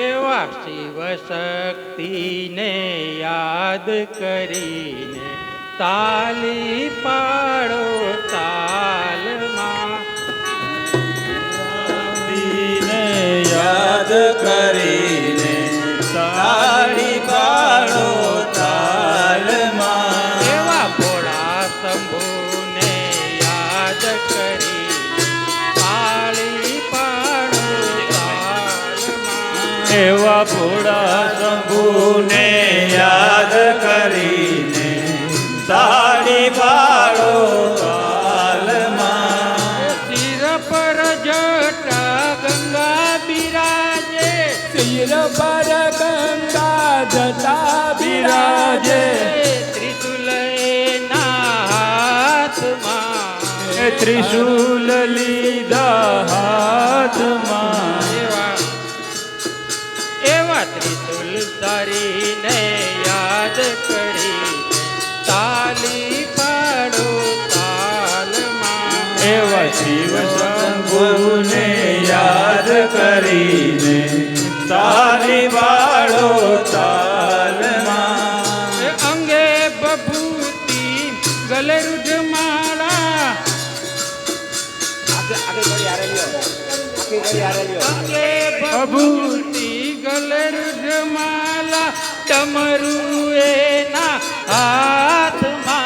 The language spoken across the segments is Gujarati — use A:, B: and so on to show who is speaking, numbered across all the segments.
A: એવા શિવ શક્તિને યાદ કરીને તાલી પાડો તાલમાં.
B: યાદ કરીને
A: એવા ભોળા શંભુને યાદ
B: કરીને તાળી પાડો
A: શિર પર જટા ગંગા બિરાજે.
B: શિર પર ગંગા જતા બિરાજે.
A: ત્રિશૂલ
B: લીધા હાથમાં.
A: એવા ત્રિશુલ ધરીને યાદ કરી તાલી પાડો તાલમાં.
B: એવા શિવ શંભુને યાદ કરીને તાલી પાડો તાલમાં.
A: અંગે બભૂતિ ગલે અંગે ગલર ગલે રૂઢમાલા ડમરું એના હાથમાં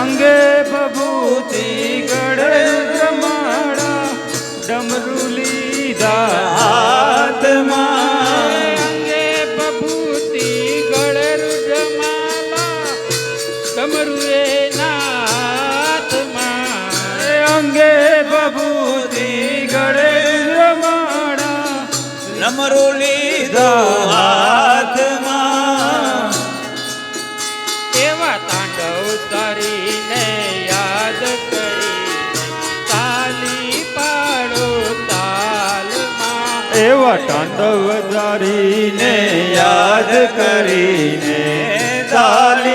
B: અંગે બભૂતિ ગળર જમાડા ડમરુ લીધા હાથમાં
A: અંગે બભૂતિ ગળે રૂઢમાલા ડમરું એના હાથમાં
B: અંગે ડમરુ લીધો હાથમાં.
A: એવા તાંડવ તારીને યાદ કરી તાલી પાડો તાલમાં.
B: એવા તાંડવ ધારીને યાદ કરીને તાલી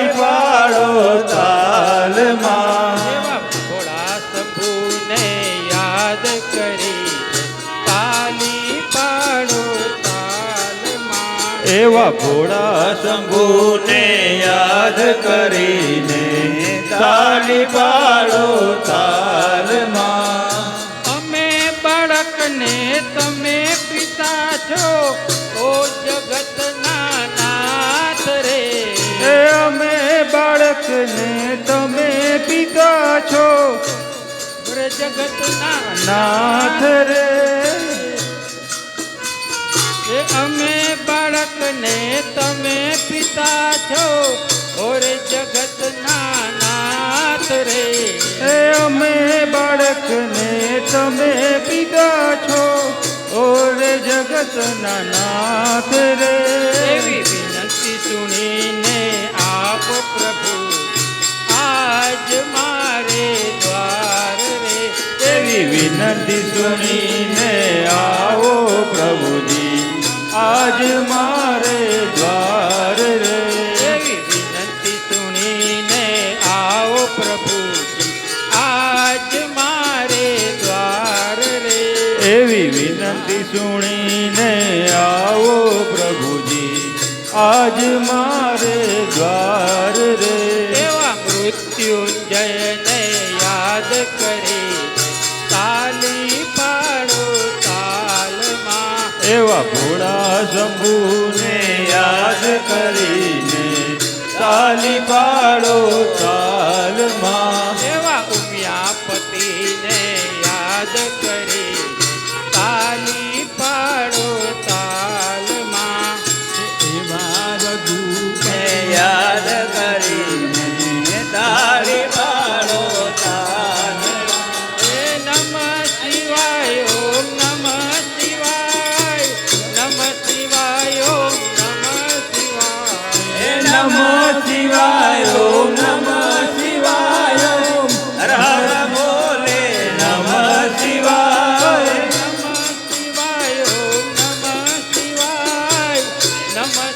A: એવા ભોળા શંભુને યાદ
B: કરીને તાલી પાડો તાલમાં.
A: અમે બાળકને તમે પિતા છો ઓ જગતના નાથ રે.
B: એ અમે બાળકને તમે પિતા છો
A: જગતના
B: નાથ રે.
A: અમે બાળકને તમે પિતા છો. ઓરે જગતના નાથ રે.
B: એ અમે બાળકને તમે પિતા છો. ઓરે જગતના નાથ રે.
A: એવી વિનંતી સુણીને આપ પ્રભુ આજ મારે દ્વાર રે.
B: એવી વિનંતી સુણીને આજ મારે દ્વાર રે.
A: એવી વિનંતી સુણીને આવો પ્રભુજી આજ મારે દ્વાર રે.
B: એવી વિનંતી સુણીને આવો પ્રભુજી આજ મારે દ્વાર શંભુને યાદ કરીને તાલી પાડો તાલમાં.